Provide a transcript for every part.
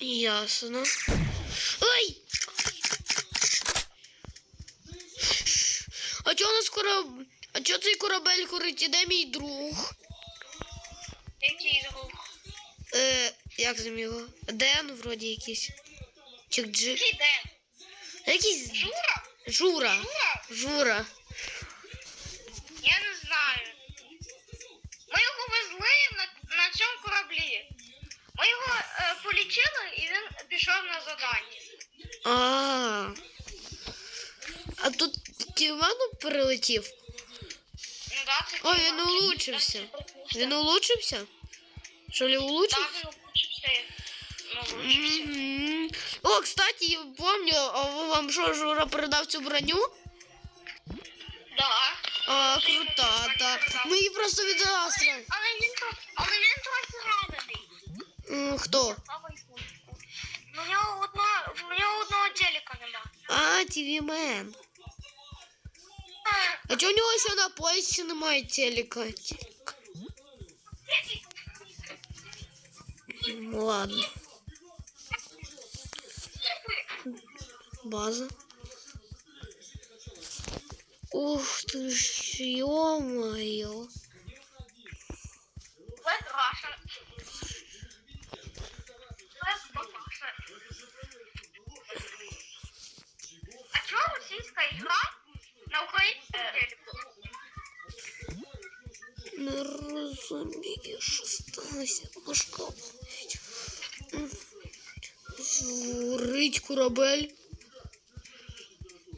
Ясно. Ой! А чого у нас кораб... А чого цей корабель горить? Іде мій друг? Який друг? Е, як там його? Ден вроді якийсь. Чи Джи. Який Ден? Якийсь Жура? Жура. Жура? Жура. Пішов на задання. А. А тут Тівану перелетів. Ну, да, це Ой, він улучшився. Він улучшився? Що ли улучшився? Так, він улучшився. Улучшився. Мгм. О, кстати, я помню, а вам що, Жура передав цю броню? Да. А, крута, так. Ми її просто від Астра. Але він, але він трохи ранений. Хто? А, ТВ Мен. А чого у нього ще на поясі немає телека? М, Ладно. База. Ух ты ж, ё-моё. Корабель.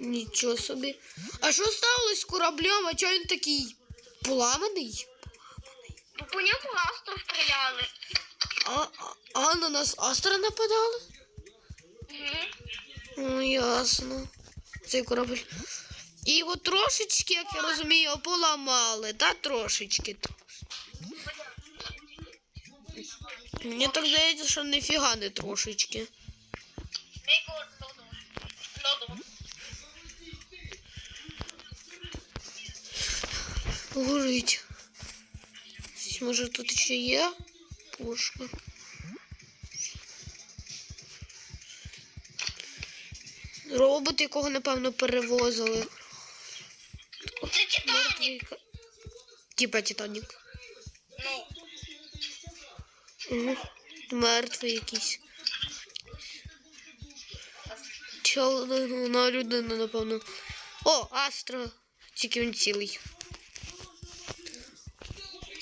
Нічого собі. А що сталося з кораблем? А чого він такий поламаний? Бо по ньому астро стріляли. А, а, на нас Астра нападали? Ну, ясно. Цей корабель. І його трошечки, як я розумію, поламали, та трошечки. Мені так здається, що ніфіга не трошечки. Горить. Може тут ще є пушка. Робот, якого, напевно, перевозили. Це Титанік. Типа Титанік. Ну, Угу. Мертвий якийсь. Чел на людину, напевно. О, Астра. Тільки він цілий.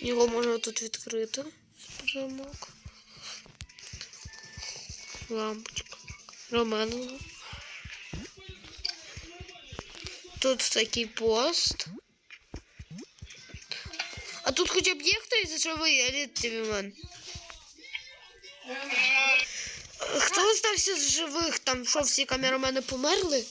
Його можна тут відкрити. Замок. Лампочка. Романова. Тут такий пост. А тут хоча б є хтось живий, елітівімен? Хто остався з живих? Там що, всі камерамени померли?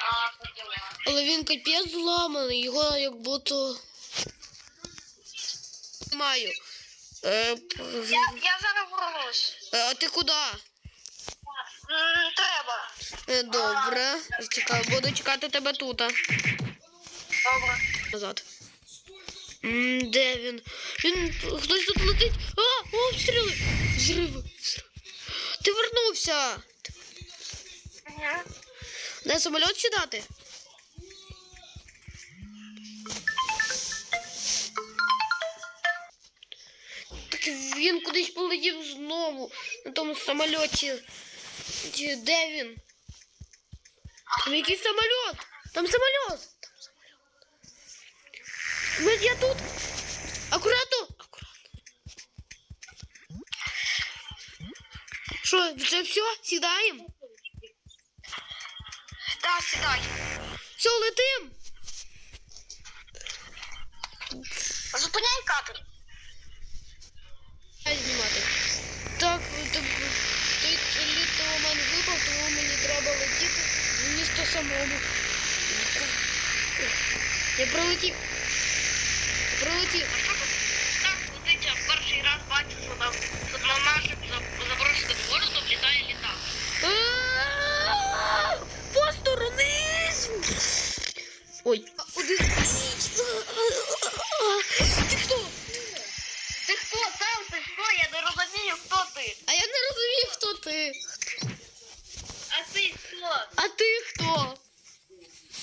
А. Але він капець зламаний, його як будто. Маю. Е, Я, я зараз вернусь. е, а ти куди? М, Треба. Е, Добре. Чекаю, буду чекати тебе тут. Добре. Назад. М, Де він? Він хтось тут летить. А, обстріли! Зриви. зриви. Ти вернувся. Мгм. На самоліт сідати? Так він кудись полетів знову на тому самольоті. Де- він? Там якийсь! Самоліт! Там самоліт. Ми- Я тут! Акуратно! Акуратно. Що, це все? Сідаємо? Да, сідай. Все, летим! Зупиняй кадр. Дай знімати. Так, то- той літоман випав, тому мені треба летіти в місто самому. Я пролетів. Тут так летить, я перший раз бачу, що там на нашим за- заброшеним городом літає літак. Посторонись! Ой, один. Ти хто? Ти хто сам? Ти хто? Я не розумію, хто ти. А я не розумію, хто ти. А ти хто? А ти хто?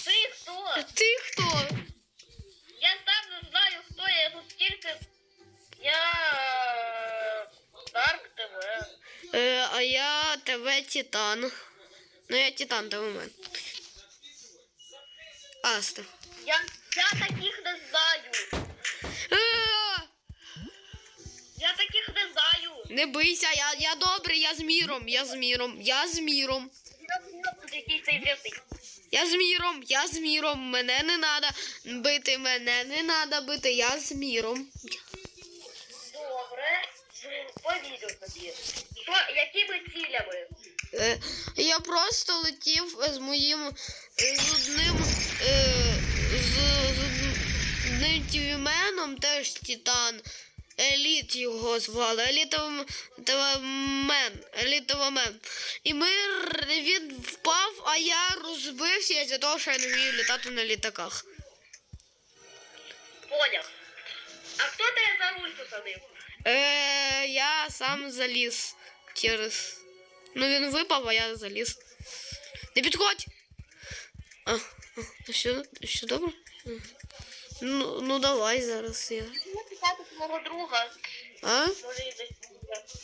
Ти хто? Ти хто? Титан. Ну я Титан ТВ мен. Аста. Я, я таких не знаю. Е, Я таких не знаю. Не бийся, я, я добрий, я з міром, я з міром, я з міром. Я з міром, я з міром, мене не треба бити, мене не треба бити, я з міром. Добре. Повірю тобі. Що, якими цілями? Е, я просто летів з моїм е, з одним е, з, з одним тівіменом, теж Титан. Еліт його звали, елітовмен. І ми він впав, а я розбився за того, що я не вмію літати на літаках. Поняв. А хто тебе за руль посадив? Е, я сам заліз через. Ну він випав, а я заліз. Не підходь! А, а все, все добре? Ну, ну давай зараз я. Ну, твого друга. А? Може,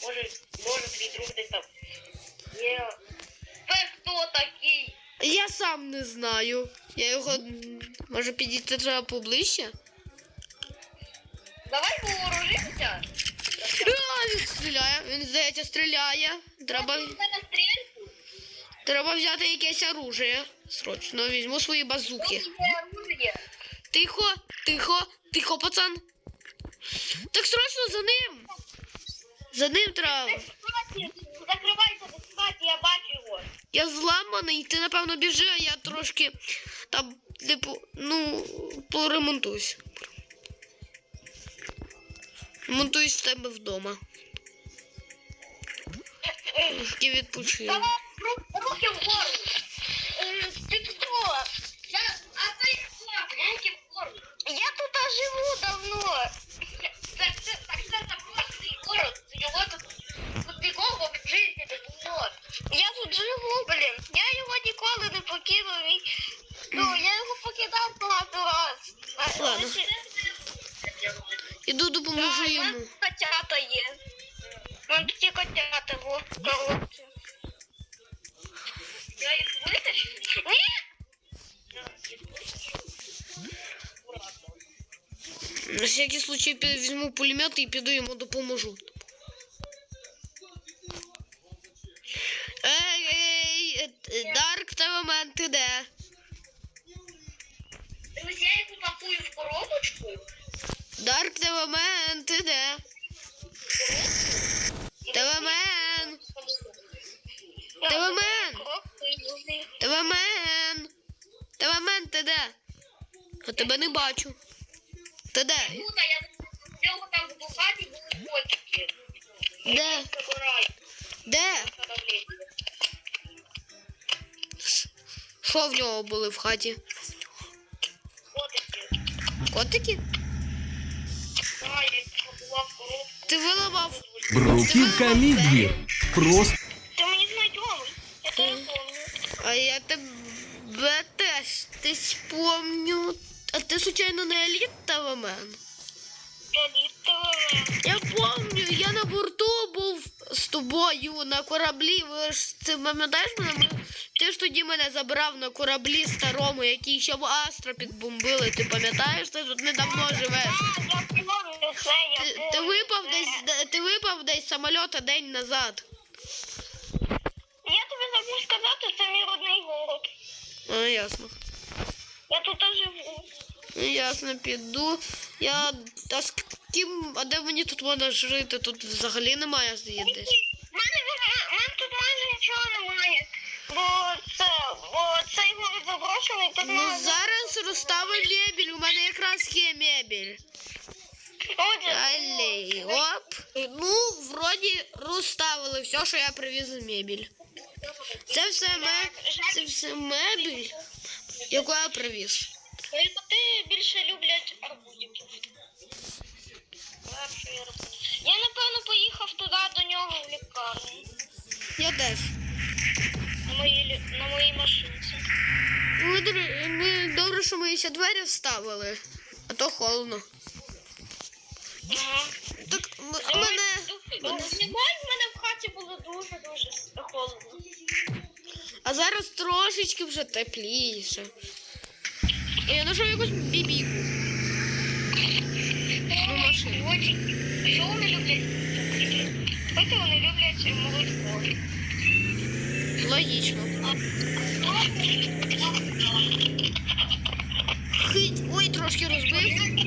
може, може твій друг десь там. Є. Це хто такий? Я сам не знаю. Я його. Може підійти треба поближче? Давай вооружимося. А, він стріляє, він здається стріляє. Треба, треба взяти якесь оружие. Срочно візьму свої базуки. Тихо, тихо, тихо, пацан. Так срочно за ним. За ним треба. Закривайся до я бачу його. Я зламаний, ти напевно біжи, а я трошки там, типу, ну, поремонтуюсь. Ремонтуюсь в тебе вдома. Відпочину. Давай ру- руки вгору. На всякий случай візьму пулемет і піду йому допоможу. Ей, ей, е, е, Дарк Телемен, ти де? Друзі, я їх упакую в коробочку. Дарк Телемен, ти де? Телемен, Телемен, Телемен, Телемен, ти де? А тебе не бачу. Ти де? Тут я там в хаті були котики. Де? Де? Що в нього були в хаті? Котики. Котики? Да, я була в коробку. Ти виламав. Бруківка Мідвір. Просто Ти мені знайомий. Я теж помню. А я тебе теж ти спомню. А ти случайно не еліт Телемен? Елітове. Я помню, я на борту був з тобою на кораблі. Ви ж ти пам'ятаєш мене? Ти ж тоді мене забрав на кораблі старому, який ще в Астро підбомбили. Ти пам'ятаєш? Ти тут недавно живеш. Я помню це, я Ти, помню ти випав це. десь ти випав десь самольота день назад. Ясно. Я тут живу. Ну, Ясно, піду. Я. А з ким. А де мені тут можна жити? Тут взагалі немає. У мене, мене тут майже нічого немає. Бо це, бо цей город заброшений, тут Ну немає зараз розставив лебідь. У мене где мебель? От, Аллей, оп. Ну, вроді розставили все, що я привіз з мебель. Це все, ме... це все мебель, яку я привіз. Коти більше люблять арбузиків. Перший арбуз. Я напевно поїхав туди до нього в лікарню. Я теж. На моїй на моїй машинці. Ми, ми добре, що ми ще двері вставили, а то холодно. Ага. Так м- мене. мене... трошечки вже тепліше. І я знайшов якусь бібіку. Ну, машину. Очень. Що вони люблять? Пити вони люблять е, молочко. Логічно. Хить. Ой, трошки розбив.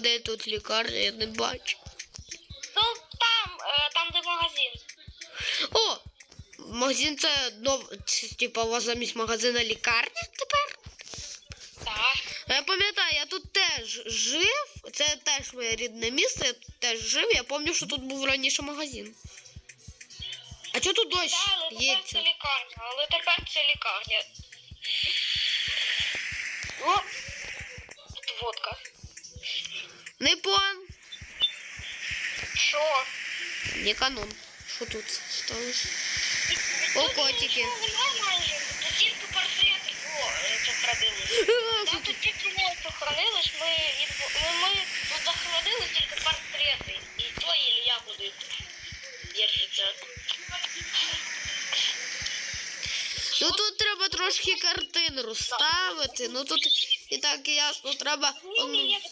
Де тут лікарня, я не бачу. Ну, там, е, там, де магазин. О! Магазин це нов. Типа, у вас замість магазина лікарня тепер? Так. Я пам'ятаю, я тут теж жив. Це теж моє рідне місце, я тут теж жив. Я пам'ятаю, що тут був раніше магазин. А чого тут дощ Так, але тепер це лікарня. Але тепер це лікарня. О, тут водка. Не пон, Що? не канон. Що тут сталося? О, котики. тільки портрети. Там тут тільки ми, ми, ми тут захоронили тільки портрети. І то і ягоди держаться. Ну тут треба трошки картин розставити. Ну тут і так ясно, треба. Портрет.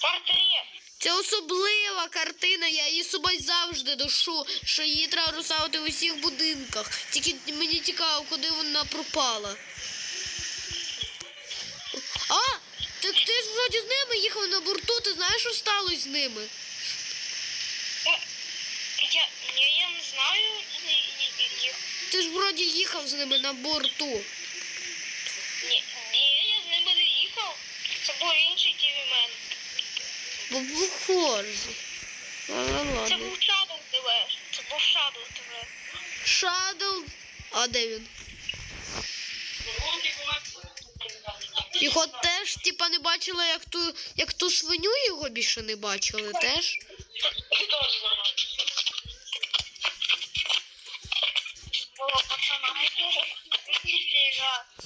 Портрет. Це особлива картина, я її з собою завжди ношу, що її треба розставити у всіх будинках. Тільки мені цікаво, куди вона пропала. А! Так ти ж вроді з ними їхав на борту, ти знаєш, що сталося з ними? Е, Я, я, я не знаю. Ти ж вроді їхав з ними на борту. Ні, ні, я з ними не їхав. Це був інший тівімен. Бо похоже. Ладно, Це був Shadow TV. Це був Shadow TV. Шадл. А де він? Його теж, типа, не бачили, як ту, як ту свиню його більше не бачили, теж. Вова, пацана.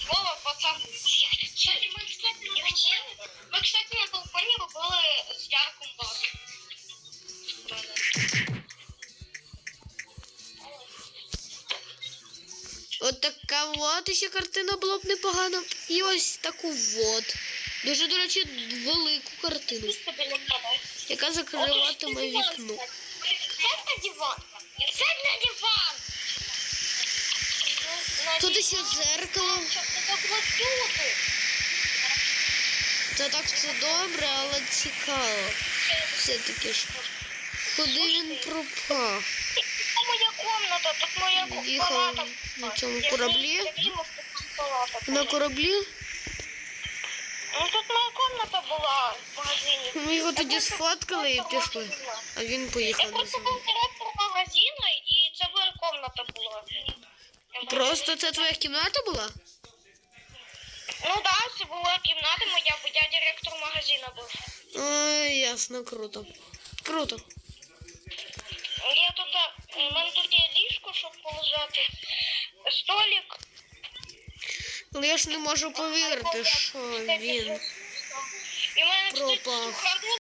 Вова, пацан. Кстати, мы, кстати. Мы, кстати, на балконе попали с ярком базу. От така от ще картина була б непогана. І ось таку от. Дуже, до речі, велику картину, яка закриватиме вікно. Тут заблокувати. Це так все добре, але цікаво. Все-таки ж. Куди він пропав? Це моя комната, тут моя Їхав палата. на цьому Я кораблі? На кораблі? Ну тут моя комната була в магазині. Ми його тоді сфоткали і пішли. А він Я поїхав на просто був Просто це твоя кімната була? Ну так, да, це була кімната моя, бо я директор магазину був. Ой, ясно, круто. Круто. Я тут, е, у мене тут є ліжко, щоб полежати, столик. Але я ж не можу повірити, що він. І в мене тут Пропав.